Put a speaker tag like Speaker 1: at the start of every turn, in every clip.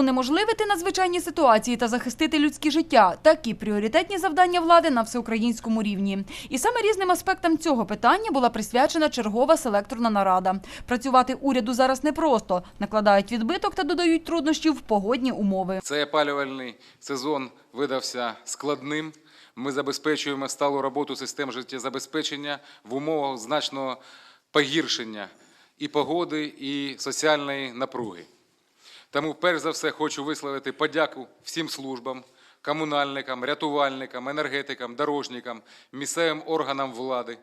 Speaker 1: Унеможливити надзвичайні ситуації та захистити людське життя – такі пріоритетні завдання влади на всеукраїнському рівні. І саме різним аспектам цього питання була присвячена чергова селекторна нарада. Працювати уряду зараз непросто, накладають відбиток та додають труднощів в погодні умови.
Speaker 2: Цей опалювальний сезон видався складним. Ми забезпечуємо сталу роботу систем життєзабезпечення в умовах значного погіршення і погоди, і соціальної напруги. Тому, перш за все, хочу висловити подяку всім службам, комунальникам, рятувальникам, енергетикам, дорожникам, місцевим органам влади,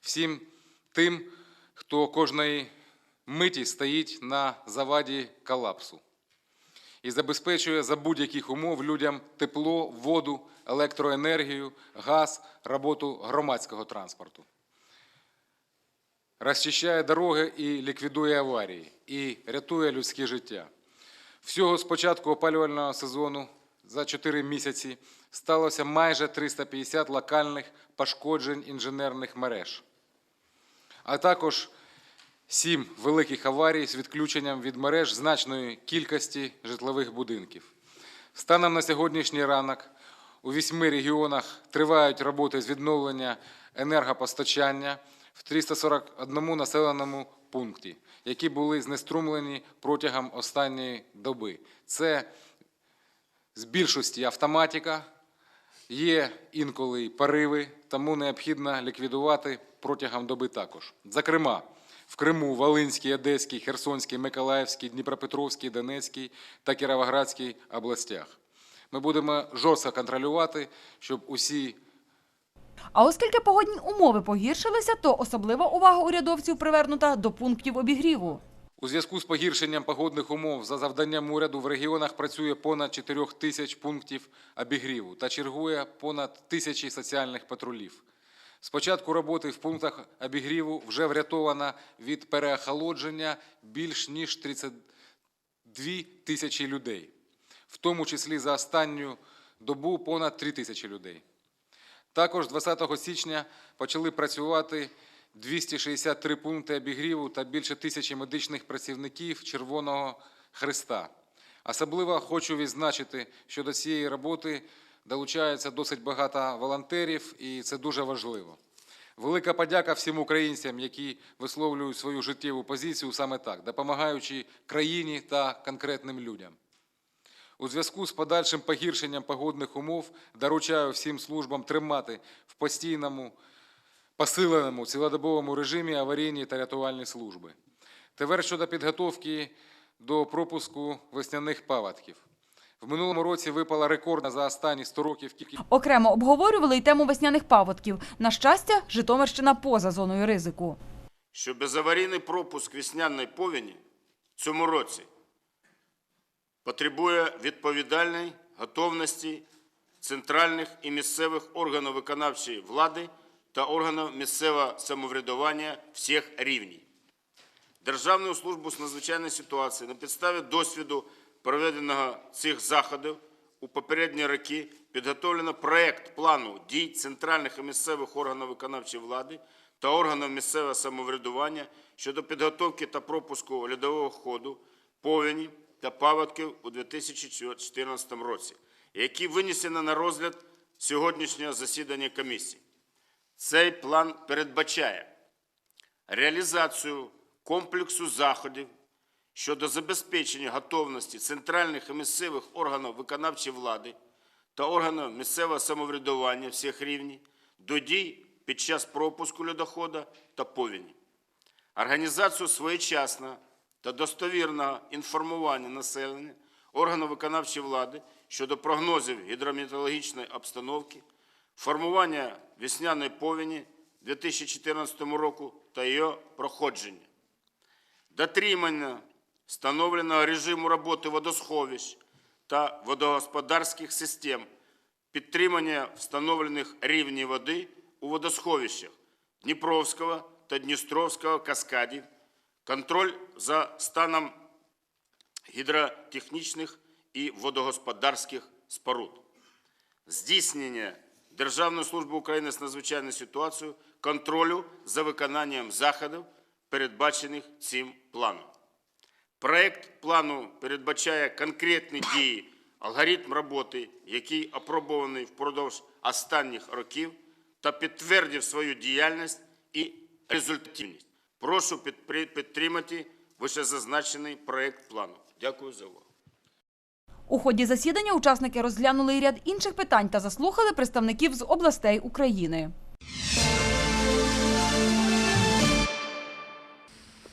Speaker 2: всім тим, хто кожної миті стоїть на заваді колапсу і забезпечує за будь-яких умов людям тепло, воду, електроенергію, газ, роботу громадського транспорту. Розчищає дороги і ліквідує аварії, і рятує людське життя. Всього з початку опалювального сезону за 4 місяці сталося майже 350 локальних пошкоджень інженерних мереж, а також сім великих аварій з відключенням від мереж значної кількості житлових будинків. Станом на сьогоднішній ранок у вісьми регіонах тривають роботи з відновлення енергопостачання в 341 населеному пункті, які були знеструмлені протягом останньої доби. Це з більшості автоматика, Є інколи пориви, тому необхідно ліквідувати протягом доби також. Зокрема, в Криму, Волинській, Одеській, Херсонській, Миколаївській, Дніпропетровській, Донецькій та Кіровоградській областях. Ми будемо жорстко контролювати, щоб усі
Speaker 1: А оскільки погодні умови погіршилися, то особлива увага урядовців привернута до пунктів обігріву.
Speaker 2: У зв'язку з погіршенням погодних умов за завданням уряду в регіонах працює понад 4 тисяч пунктів обігріву та чергує понад тисячі соціальних патрулів. З початку роботи в пунктах обігріву вже врятовано від переохолодження більш ніж 32 тисячі людей, в тому числі за останню добу понад 3 тисячі людей. Також 20 січня почали працювати 263 пункти обігріву та більше тисячі медичних працівників Червоного Христа. Особливо хочу відзначити, що до цієї роботи долучається досить багато волонтерів, і це дуже важливо. Велика подяка всім українцям, які висловлюють свою життєву позицію саме так, допомагаючи країні та конкретним людям. У зв'язку з подальшим погіршенням погодних умов доручаю всім службам тримати в постійному посиленому цілодобовому режимі аварійні та рятувальні служби. Тепер щодо підготовки до пропуску весняних паводків. В минулому році випала рекордна за останні 100 років кількість
Speaker 1: Окремо обговорювали й тему весняних паводків. На щастя, Житомирщина поза зоною ризику.
Speaker 3: що безаварійний пропуск весняної повені в цьому році потребує відповідальної готовності центральних і місцевих органів виконавчої влади та органів місцевого самоврядування всіх рівнів. Державною службу з надзвичайної ситуації на підставі досвіду проведеного цих заходів у попередні роки підготовлено проект плану дій центральних і місцевих органів виконавчої влади та органів місцевого самоврядування щодо підготовки та пропуску льодового ходу, повені та паводків у 2014 році, які винесені на розгляд сьогоднішнього засідання комісії. Цей план передбачає реалізацію комплексу заходів щодо забезпечення готовності центральних і місцевих органів виконавчої влади та органів місцевого самоврядування всіх рівнів до дій під час пропуску льодохода та повені, організацію своєчасного та достовірного інформування населення органів виконавчої влади щодо прогнозів гідрометеорологічної обстановки, формування весняної повені 2014 року та її проходження. Дотримання встановленого режиму роботи водосховищ та водогосподарських систем, підтримання встановлених рівнів води у водосховищах Дніпровського та Дністровського каскадів, контроль за станом гідротехнічних і водогосподарських споруд здійснення Державної служби України з надзвичайною ситуацією контролю за виконанням заходів, передбачених цим планом. Проект плану передбачає конкретні дії, алгоритм роботи, який опробований впродовж останніх років та підтвердив свою діяльність і результативність. Прошу підтримати вищезазначений проект плану. Дякую за увагу.
Speaker 1: У ході засідання учасники розглянули і ряд інших питань та заслухали представників з областей України.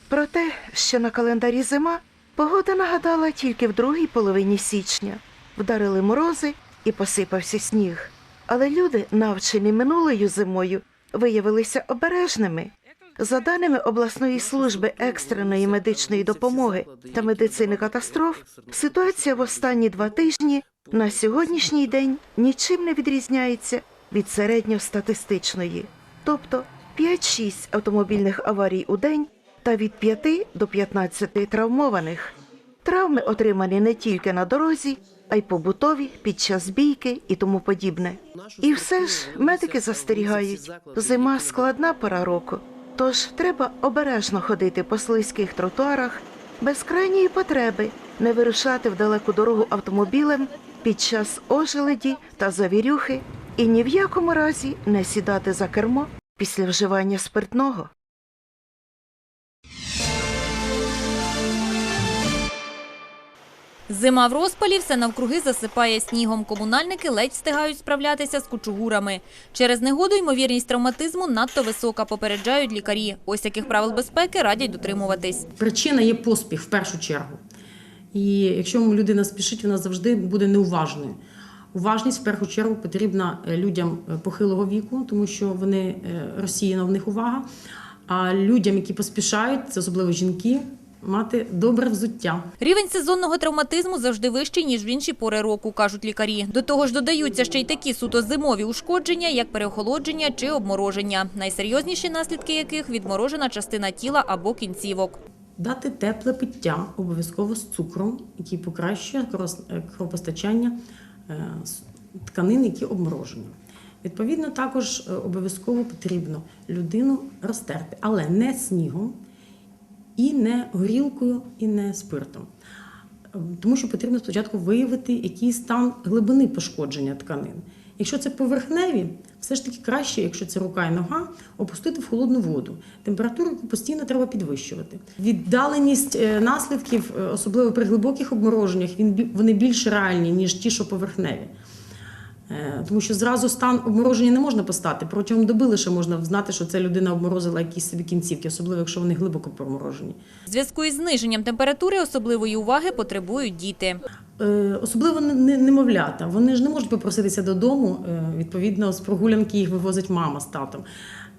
Speaker 4: Про те, що на календарі зима, погода нагадала тільки в другій половині січня. Вдарили морози і посипався сніг. Але люди, навчені минулою зимою, виявилися обережними. За даними обласної служби екстреної медичної допомоги та медицини катастроф, ситуація в останні два тижні на сьогоднішній день нічим не відрізняється від середньостатистичної, тобто 5-6 автомобільних аварій у день та від 5 до 15 травмованих. Травми отримані не тільки на дорозі, а й побутові під час бійки і тому подібне. І все ж медики застерігають, зима складна пора року, тож треба обережно ходити по слизьких тротуарах, без крайньої потреби не вирушати в далеку дорогу автомобілем під час ожеледі та завірюхи і ні в якому разі не сідати за кермо після вживання спиртного.
Speaker 5: Зима в розпалі все навкруги засипає снігом. Комунальники ледь встигають справлятися з кучугурами. Через негоду ймовірність травматизму надто висока, попереджають лікарі. Ось яких правил безпеки радять дотримуватись.
Speaker 6: Причина є поспіх в першу чергу. І якщо людина спішить, вона завжди буде неуважною. Уважність в першу чергу потрібна е, людям е, похилого віку, тому що вони е, розсіяна в них увага. А людям, які поспішають, це особливо жінки, мати добре взуття.
Speaker 5: Рівень сезонного травматизму завжди вищий, ніж в інші пори року, кажуть лікарі. До того ж додаються ще й такі суто зимові ушкодження, як переохолодження чи обмороження, найсерйозніші наслідки яких – відморожена частина тіла або кінцівок.
Speaker 6: Дати тепле пиття обов'язково з цукром, який покращує е, кровопостачання е, тканин, які обморожені. Відповідно, також е, обов'язково потрібно людину розтерти, але не снігом, і не горілкою, і не спиртом. Е, Тому що потрібно спочатку виявити, який стан глибини пошкодження тканин. Якщо це поверхневі, все ж таки краще, якщо це рука і нога, опустити в холодну воду. Температуру постійно треба підвищувати. Віддаленість е, наслідків, е, особливо при глибоких обмороженнях, вони більш реальні, ніж ті, що поверхневі. Е, Тому що зразу стан обмороження не можна постати. Протягом доби лише можна знати, що ця людина обморозила якісь собі кінцівки, особливо якщо вони глибоко проморожені.
Speaker 5: В зв'язку із зниженням температури особливої уваги потребують діти.
Speaker 6: Е, Особливо не- не- немовлята. Вони ж не можуть попроситися додому. е, Відповідно, з прогулянки їх вивозить мама з татом.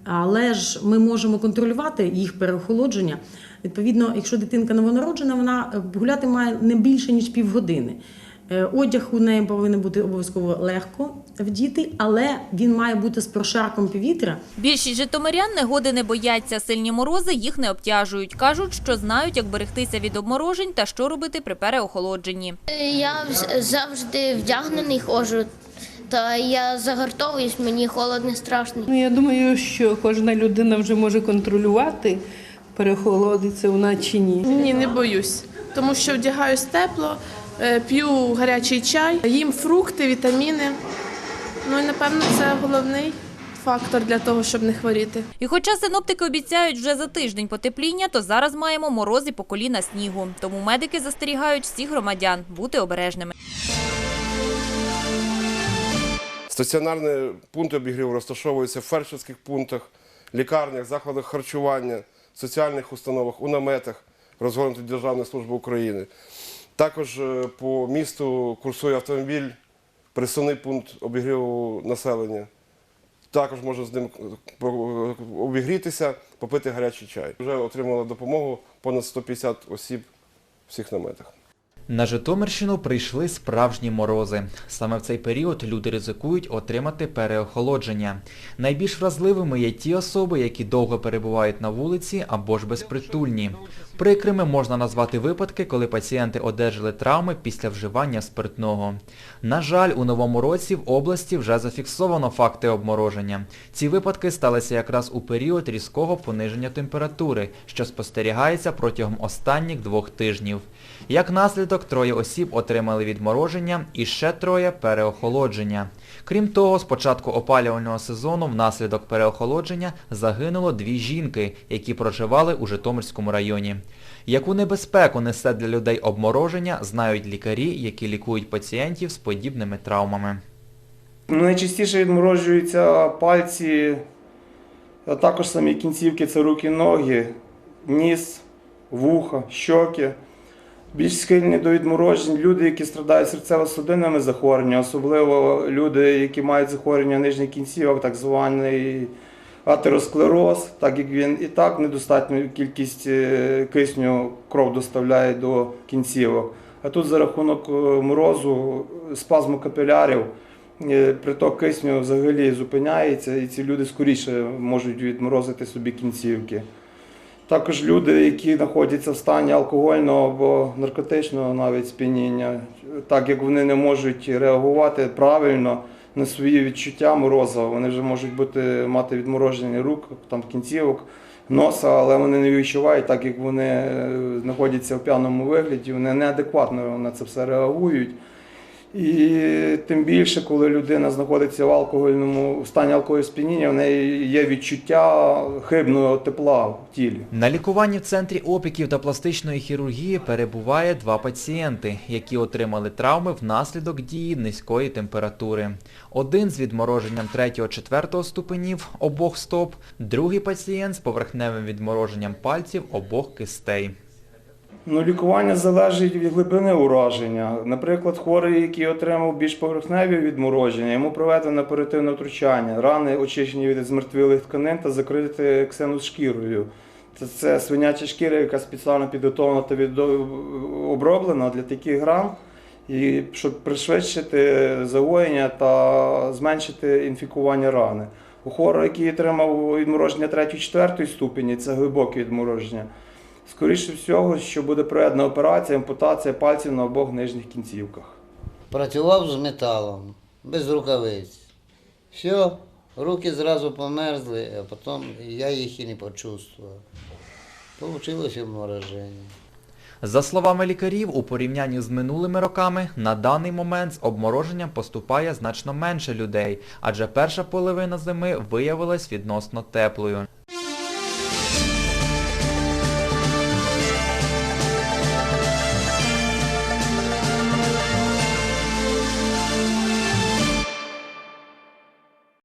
Speaker 6: Але ж ми можемо контролювати їх переохолодження. Відповідно, якщо дитинка новонароджена, вона гуляти має не більше ніж півгодини. Е, Одяг у неї повинен бути обов'язково легко вдіти, але він має бути з прошарком повітря.
Speaker 5: Більшість житомирян негоди не бояться, сильні морози їх не обтяжують. Кажуть, що знають, як берегтися від обморожень та що робити при переохолодженні.
Speaker 7: Я завжди вдягнений ходжу, та я загартовуюсь, мені холодно страшно.
Speaker 8: Ну, я думаю, що кожна людина вже може контролювати, перехолодиться вона чи ні.
Speaker 9: Ні, не боюсь, тому що вдягаюсь тепло, п'ю гарячий чай, їм фрукти, вітаміни. Ну і напевно це головний фактор для того, щоб не хворіти.
Speaker 5: І хоча синоптики обіцяють вже за тиждень потепління, то зараз маємо морози по коліна снігу. Тому медики застерігають всіх громадян бути обережними.
Speaker 10: Стаціонарні пункти обігріву розташовуються в фельдшерських пунктах, лікарнях, закладах харчування, соціальних установах, у наметах, розгорнутих Державної служби України. Також е, по місту курсує автомобіль, присувний пункт обігріву населення. Також можна з ним е, обігрітися, попити гарячий чай. Вже отримали допомогу понад 150 осіб в всіх наметах.
Speaker 11: На Житомирщину прийшли справжні морози. Саме в цей період люди ризикують отримати переохолодження. Найбільш вразливими є ті особи, які довго перебувають на вулиці або ж безпритульні. Прикрими можна назвати випадки, коли пацієнти одержали травми після вживання спиртного. На жаль, у новому році в області вже зафіксовано факти обмороження. Ці випадки сталися якраз у період різкого пониження температури, що спостерігається протягом останніх двох тижнів. Як наслідок, троє осіб отримали відмороження і ще троє переохолодження. Крім того, з початку опалювального сезону внаслідок переохолодження загинуло дві жінки, які проживали у Житомирському районі. Яку небезпеку несе для людей обмороження, знають лікарі, які лікують пацієнтів з подібними травмами.
Speaker 12: Найчастіше відморожуються пальці, а також самі кінцівки це руки, ноги, ніс, вуха, щоки. Більш схильні до відморожень люди, які страдають серцево-судинними захворюваннями, особливо люди, які мають захворювання нижніх кінцівок, так званий атеросклероз, так як він і так недостатню кількість е, кисню кров доставляє до кінцівок. А тут за рахунок е, морозу, спазму капілярів, е, приток кисню взагалі зупиняється, і ці люди скоріше можуть відморозити собі кінцівки. Також люди, які знаходяться в стані алкогольного або наркотичного навіть сп'яніння, так як вони не можуть реагувати правильно на свої відчуття мороза, вони вже можуть бути, мати відмороження рук, там, кінцівок, носа, але вони не відчувають, так як вони е, знаходяться в п'яному вигляді, вони неадекватно на це все реагують. І тим більше, коли людина знаходиться в алкогольному в стані алкогольного сп'яніння, в неї є відчуття хибного тепла в тілі.
Speaker 11: На лікуванні в центрі опіків та пластичної хірургії перебуває два пацієнти, які отримали травми внаслідок дії низької температури. Один з відмороженням 3-4 ступенів обох стоп, другий пацієнт з поверхневим відмороженням пальців обох кистей.
Speaker 12: Ну, лікування залежить від глибини ураження. Наприклад, хворий, який отримав більш поверхневі відмороження, йому проведено оперативне втручання, рани очищені від змертвілих тканин та закриті ксеношкірою. Це, це свиняча шкіра, яка спеціально підготовлена та відо- оброблена для таких ран, і щоб пришвидшити загоєння та зменшити інфікування рани. У хворого, який отримав відмороження 3-4 ступені, це глибоке відмороження. Скоріше всього, що буде проведена операція ампутація пальців на обох нижніх кінцівках.
Speaker 13: Працював з металом, без рукавиць. Все, руки зразу померзли, а потім я їх і не почувствував. Получилось обмороження.
Speaker 11: За словами лікарів, у порівнянні з минулими роками, на даний момент з обмороженням поступає значно менше людей, адже перша половина зими виявилась відносно теплою.